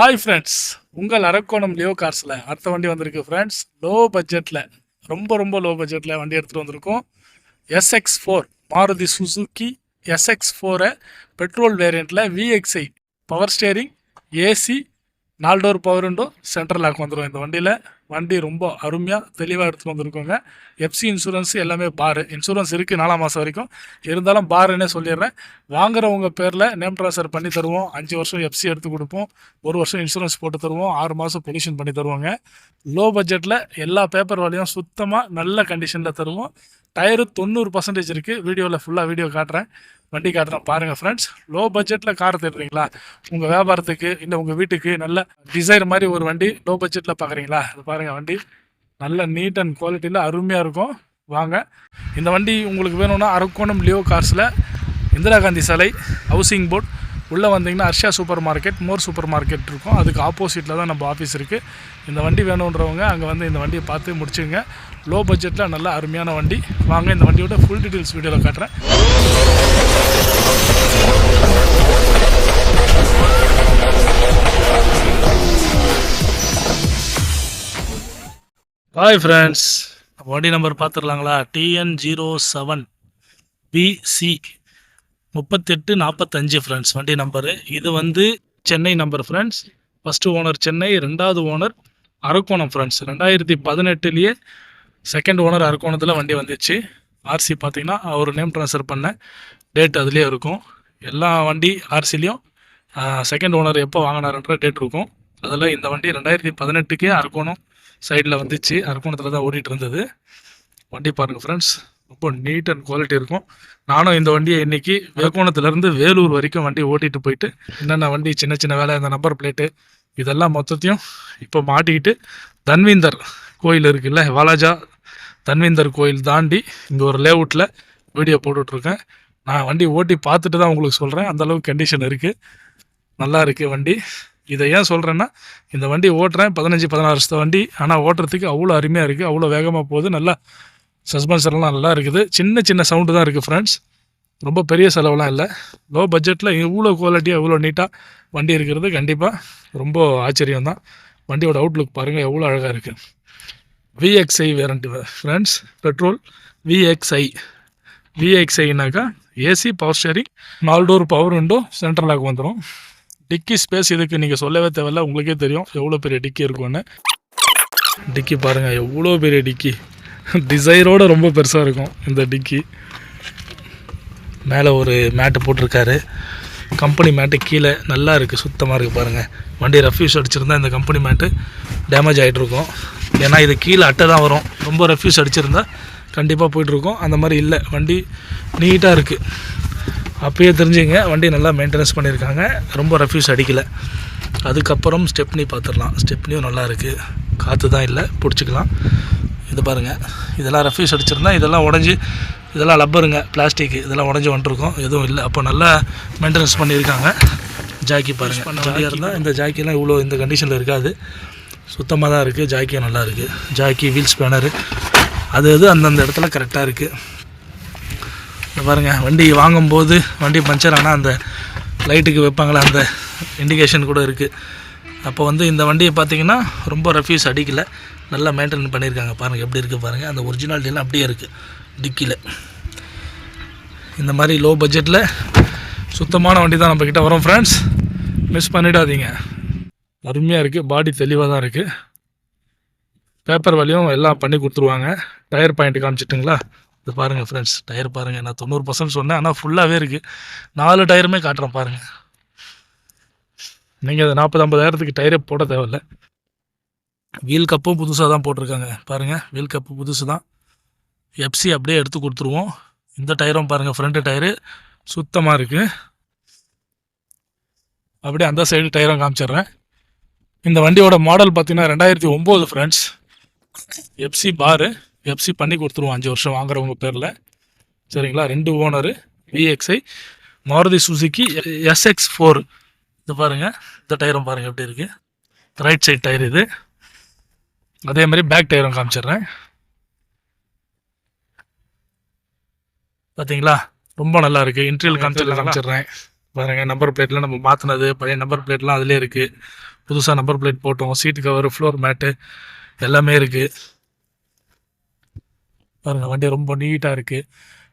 Hi friends உங்கள் Arakkonam Leo கார்ஸில் அடுத்த வண்டி வந்திருக்கு ஃப்ரெண்ட்ஸ் லோ. பட்ஜெட்டில் ரொம்ப ரொம்ப லோ பட்ஜெட்டில் வண்டி எடுத்துகிட்டு வந்திருக்கோம். SX four Maruti Suzuki SX ஃபோரை பெட்ரோல் வேரியண்ட்டில் விஎக்ஸ்ஐ பவர் ஸ்டேரிங் ஏசி நாலு door power window central lock வந்துடும் இந்த வண்டியில். வண்டி ரொம்ப அருமையாக தெளிவாக எடுத்துகிட்டு வந்திருக்கோங்க. எஃப்சி இன்சூரன்ஸ் எல்லாமே பார். இன்சூரன்ஸ் இருக்குது நாலாம் மாதம் வரைக்கும். இருந்தாலும் பாருன்னே சொல்லிடுறேன். வாங்குறவங்க பேரில் நேம் ட்ரான்ஸ்ஃபர் பண்ணி தருவோம். அஞ்சு வருஷம் எஃப்சி எடுத்து கொடுப்போம். ஒரு வருஷம் இன்சூரன்ஸ் போட்டு தருவோம். ஆறு மாதம் பொல்யூஷன் பண்ணி தருவாங்க. லோ பட்ஜெட்டில் எல்லா பேப்பர் வேலையும் சுத்தமாக நல்ல கண்டிஷனில் தருவோம். டயரு தொண்ணூறு பர்சன்டேஜ் இருக்குது வீடியோவில் ஃபுல்லாக வீடியோ காட்டுறேன். வண்டி காட்டுறேன். பாருங்கள் ஃப்ரெண்ட்ஸ் லோ பட்ஜெட்டில் கார் தேடுறீங்களா? உங்கள் வியாபாரத்துக்கு இல்லை உங்கள் வீட்டுக்கு நல்ல டிசைர் மாதிரி ஒரு வண்டி லோ பட்ஜெட்டில் பார்க்குறீங்களா அது பாருங்கள் வண்டி. நல்ல நீட் அண்ட் குவாலிட்டியில் அருமையாக இருக்கும். வாங்க. இந்த வண்டி உங்களுக்கு வேணும்னா அரக்கோணம் லியோ கார்ஸில் இந்திரா காந்தி சாலை ஹவுசிங் போர்ட் உள்ளே வந்தீங்கன்னா Arsha super market more super market இருக்கும். அதுக்கு ஆப்போசிட்டில் தான் நம்ம ஆஃபீஸ் இருக்குது இந்த வண்டி வேணுன்றவங்க அங்கே வந்து இந்த வண்டியை பார்த்து முடிச்சுங்க. லோ பட்ஜெட்டில் நல்ல அருமையான வண்டி. வாங்க இந்த வண்டியோட ஃபுல் டீட்டெயில்ஸ் வீடியோவில் காட்டுறேன். ஹாய் ஃப்ரெண்ட்ஸ் வண்டி நம்பர் பார்த்துடலாங்களா? டிஎன் ஜீரோ செவன் பிசி முப்பத்தெட்டு நாற்பத்தஞ்சு ஃப்ரெண்ட்ஸ் வண்டி நம்பரு இது வந்து Chennai number friends first owner Chennai ரெண்டாவது ஓனர் அரக்கோணம் ஃப்ரெண்ட்ஸ் ரெண்டாயிரத்தி பதினெட்டுலேயே செகண்ட் ஓனர் அரக்கோணத்தில் வண்டி வந்துச்சு. ஆர்சி பார்த்தீங்கன்னா அவர் நேம் ட்ரான்ஸ்ஃபர் பண்ண டேட் அதுலேயே இருக்கும். எல்லா வண்டி ஆர்சிலையும் செகண்ட் ஓனர் எப்போ வாங்கினாருன்ற டேட் இருக்கும். அதில் இந்த வண்டி ரெண்டாயிரத்தி பதினெட்டுக்கே அரக்கோணம் சைடில் வந்துச்சு. அரக்கோணத்தில் தான் ஓடிட்டு இருந்தது. வண்டி பாருங்கள் ஃப்ரெண்ட்ஸ் ரொம்ப நீட் அண்ட் குவாலிட்டி இருக்கும். நானும் இந்த வண்டியை இன்னைக்கு வேக்கோணத்துலேருந்து வேலூர் வரைக்கும் வண்டி ஓட்டிட்டு போயிட்டு என்னென்ன வண்டி சின்ன சின்ன வேலை இந்த நம்பர் பிளேட்டு இதெல்லாம் மொத்தத்தையும் இப்போ மாட்டிக்கிட்டு தன்வீந்தர் கோயில் இருக்குல்ல வாலாஜா தன்வீந்தர் கோயில் தாண்டி இங்கே ஒரு லேஅவுட்டில் வீடியோ போட்டுட்ருக்கேன். நான் வண்டி ஓட்டி பார்த்துட்டு தான் உங்களுக்கு சொல்கிறேன் அந்தளவுக்கு கண்டிஷன் இருக்குது நல்லா இருக்குது வண்டி. இதை ஏன் சொல்கிறேன்னா இந்த வண்டி ஓட்டுறேன் பதினஞ்சு பதினாறு வருஷத்த வண்டி. ஆனால் ஓட்டுறதுக்கு அவ்வளோ அருமையாக இருக்குது அவ்வளோ வேகமாக போகுது. நல்லா சஸ்பென்சர்லாம் நல்லா இருக்குது. சின்ன சின்ன சவுண்டு தான் இருக்குது ஃப்ரெண்ட்ஸ் ரொம்ப பெரிய செலவுலாம் இல்லை. லோ பட்ஜெட்டில் இவ்வளோ குவாலிட்டியாக இவ்வளோ நீட்டாக வண்டி இருக்கிறது கண்டிப்பாக ரொம்ப ஆச்சரியம் தான் வண்டியோட அவுட்லுக் பாருங்கள் எவ்வளோ அழகாக இருக்குது VXI variant friends petrol VXI விஎக்ஸ்ஐனாக்கா AC power steering நாலு டோர் பவர் விண்டோ சென்ட்ரலாக வந்துடும் டிக்கி ஸ்பேஸ் இதுக்கு நீங்கள் சொல்லவே தேவையில்ல உங்களுக்கே தெரியும். எவ்வளோ பெரிய டிக்கி இருக்கும்னு. டிக்கி பாருங்கள் எவ்வளோ பெரிய டிக்கி டிசைரோடு ரொம்ப பெருசாக இருக்கும் இந்த டிக்கி. மேலே ஒரு மேட்டு போட்டிருக்காரு. கம்பெனி மேட்டு கீழே நல்லா இருக்குது சுத்தமாக இருக்குது பாருங்கள் வண்டி ரெஃப்யூஸ் அடிச்சிருந்தா இந்த கம்பெனி மேட்டு டேமேஜ் ஆகிட்ருக்கும் ஏன்னா இது கீழே அட்டை தான் வரும். ரொம்ப ரெஃப்யூஸ் அடிச்சிருந்தா கண்டிப்பாக போயிட்டுருக்கும் அந்த மாதிரி இல்லை வண்டி நீட்டாக இருக்குது அப்பயே தெரிஞ்சுங்க வண்டி நல்லா மெயின்டெனன்ஸ் பண்ணியிருக்காங்க. ரொம்ப ரெஃப்யூஸ் அடிக்கலை. அதுக்கப்புறம் ஸ்டெப்னி பார்த்துடலாம். ஸ்டெப்னியும் நல்லா இருக்குது காற்று தான் இல்லை பிடிச்சிக்கலாம். இது பாருங்கள் இதெல்லாம் ரெஃப்யூஸ் அடிச்சிருந்தா இதெல்லாம் உடஞ்சி இதெல்லாம் லப்பருங்க பிளாஸ்டிக் இதெல்லாம் உடஞ்சி வந்துருக்கும். எதுவும் இல்லை. அப்போ நல்லா மெயின்டெனன்ஸ் பண்ணியிருக்காங்க. ஜாக்கி பாருங்கள் வண்டியாக இருந்தால் இந்த ஜாக்கிலாம் இவ்வளோ இந்த கண்டிஷனில் இருக்காது. சுத்தமாக தான் இருக்குது ஜாக்கியும் நல்லா இருக்குது ஜாக்கி வீல் ஸ்பேனரு அது அது அந்தந்த இடத்துல கரெக்டாக இருக்குது பாருங்கள் வண்டி வாங்கும்போது வண்டி பஞ்சர் ஆனால் அந்த லைட்டுக்கு வைப்பாங்களே அந்த இண்டிகேஷன் கூட இருக்குது அப்போ வந்து இந்த வண்டியை பார்த்தீங்கன்னா ரொம்ப ரெஃப்யூஸ் அடிக்கலை. நல்லா மெயின்டைன் பண்ணியிருக்காங்க. பாருங்கள் எப்படி இருக்குது பாருங்கள் அந்த ஒரிஜினாலிட்டிலாம் அப்படியே இருக்குது டிக்கியில் இந்த மாதிரி லோ பட்ஜெட்டில் சுத்தமான வண்டி தான் நம்மக்கிட்ட வரோம் ஃப்ரெண்ட்ஸ் மிஸ் பண்ணிடாதீங்க. அருமையாக இருக்குது பாடி தெளிவாக தான் இருக்குது பேப்பர் வழியும் எல்லாம் பண்ணி கொடுத்துருவாங்க. டயர் பாயிண்ட் காமிச்சிட்டுங்களா? இது பாருங்கள் ஃப்ரெண்ட்ஸ் டயர் பாருங்கள் நான் தொண்ணூறு பர்சன்ட் சொன்னேன். ஆனால் ஃபுல்லாகவே இருக்குது நாலு டயருமே காட்டுறேன் பாருங்கள் நீங்கள் அது நாற்பது ஐம்பதாயிரத்துக்கு டயரே போட தேவையில்ல. வீல் கப்பும் புதுசாக தான் போட்டிருக்காங்க. பாருங்கள் வீல் கப்பு புதுசு தான். எஃப்சி அப்படியே எடுத்து கொடுத்துருவோம். இந்த டயரும் பாருங்கள் ஃப்ரண்ட்டு டயரு சுத்தமாக இருக்குது அப்படியே அந்த சைடு டயரும் காமிச்சிடுறேன். இந்த வண்டியோட மாடல் பார்த்தீங்கன்னா ரெண்டாயிரத்தி ஒம்பது ஃப்ரெண்ட்ஸ் எஃப்சி பாரு. எஃப்சி பண்ணி கொடுத்துருவோம் அஞ்சு வருஷம் வாங்குறவங்க பேரில். சரிங்களா? ரெண்டு owner VXI Maruti Suzuki SX four இது பாருங்கள் இந்த டயரும் பாருங்கள் எப்படி இருக்குது ரைட் சைடு டயர் இது. அதே மாதிரி பேக் டயரும் காமிச்சிடுறேன். பார்த்தீங்களா ரொம்ப நல்லா இருக்குது இன்டீரியல் காமிச்சிடல காமிச்சிடுறேன். பாருங்கள் நம்பர் பிளேட்லாம் நம்ம மாற்றினது பழைய நம்பர் பிளேட்லாம் அதிலே இருக்குது புதுசாக நம்பர் பிளேட் போட்டோம். சீட் கவர் ஃப்ளோர் மேட்டு எல்லாமே இருக்குது பாருங்க வண்டி ரொம்ப நீட்டாக இருக்குது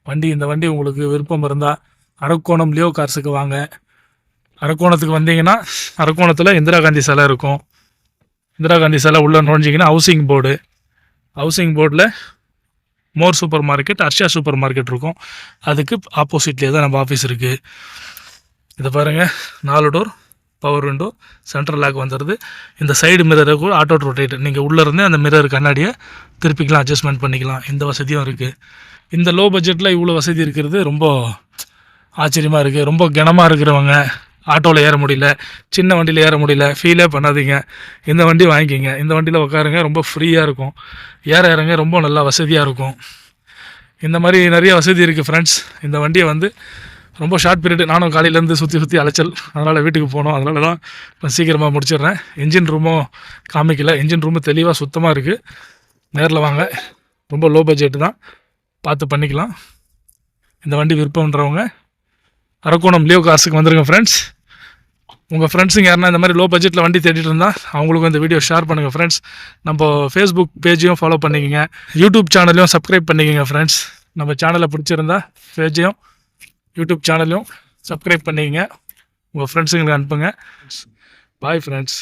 வண்டி இந்த வண்டி உங்களுக்கு விருப்பம் இருந்தால் அரக்கோணம் லியோ கார்ஸுக்கு வாங்க. அரக்கோணத்துக்கு வந்தீங்கன்னா அரக்கோணத்தில் இந்திரா காந்தி சிலை இருக்கும். இந்திரா காந்தி சிலை உள்ள நுழைஞ்சிங்கன்னா ஹவுசிங் போர்டு ஹவுசிங் போர்டில் more super market Arsha super market இருக்கும். அதுக்கு ஆப்போசிட்லேயே தான் நம்ம ஆஃபீஸ் இருக்குது இதை பாருங்கள் நாலு door power window central lock வந்துடுது இந்த சைடு மிரரை கூட ஆட்டோ ரொட்டேட் நீங்கள் உள்ளே இருந்தே அந்த மிரர் கண்ணாடியை திருப்பிக்கலாம் அட்ஜஸ்ட்மெண்ட் பண்ணிக்கலாம். இந்த வசதியும் இருக்குது இந்த லோ பட்ஜெட்டில் இவ்வளோ வசதி இருக்கிறது ரொம்ப ஆச்சரியமாக இருக்குது ரொம்ப கனமாக இருக்கிறவங்க. ஆட்டோவில் ஏற முடியல சின்ன வண்டியில் ஏற முடியல ஃபீலே பண்ணாதீங்க. இந்த வண்டி வாங்கிக்கிங்க. இந்த வண்டியில் உட்காருங்க ரொம்ப ஃப்ரீயாக இருக்கும். ஏற இறங்க ரொம்ப நல்லா வசதியாக இருக்கும். இந்த மாதிரி நிறைய வசதி இருக்குது ஃப்ரெண்ட்ஸ் இந்த வண்டியை வந்து ரொம்ப ஷார்ட் பீரியட் நானும் காலையிலேருந்து சுற்றி சுற்றி அலைச்சல். அதனால் வீட்டுக்கு போனோம். அதனால தான் இப்போ சீக்கிரமாக முடிச்சிடுறேன். என்ஜின் ரூமும் காமிக்கல. என்ஜின் ரூமு தெளிவாக சுத்தமாக இருக்குது நேரில் வாங்க. ரொம்ப லோ பட்ஜெட் தான். பார்த்து பண்ணிக்கலாம். இந்த வண்டி விருப்பம்ன்றவங்க அரக்கோணம் லியோ கார்ஸுக்கு வந்துருங்க ஃப்ரெண்ட்ஸ் உங்கள் ஃப்ரெண்ட்ஸுங்க யாருன்னா இந்த மாதிரி லோ பட்ஜெட்டில் வண்டி தேடிட்டு இருந்தால் அவங்களுக்கும் இந்த வீடியோ ஷேர் பண்ணுங்கள் ஃப்ரெண்ட்ஸ் நம்ம ஃபேஸ்புக் பேஜையும் ஃபாலோ பண்ணிக்கோங்க. யூடியூப் சேனலையும் சப்ஸ்கிரைப் பண்ணிக்கோங்க ஃப்ரெண்ட்ஸ் நம்ம சேனலை பிடிச்சிருந்தா பேஜையும் யூடியூப் சேனலையும் சப்ஸ்கிரைப் பண்ணிக்கங்க. உங்கள் ஃப்ரெண்ட்ஸுங்களுக்கு அனுப்புங்க. Bye friends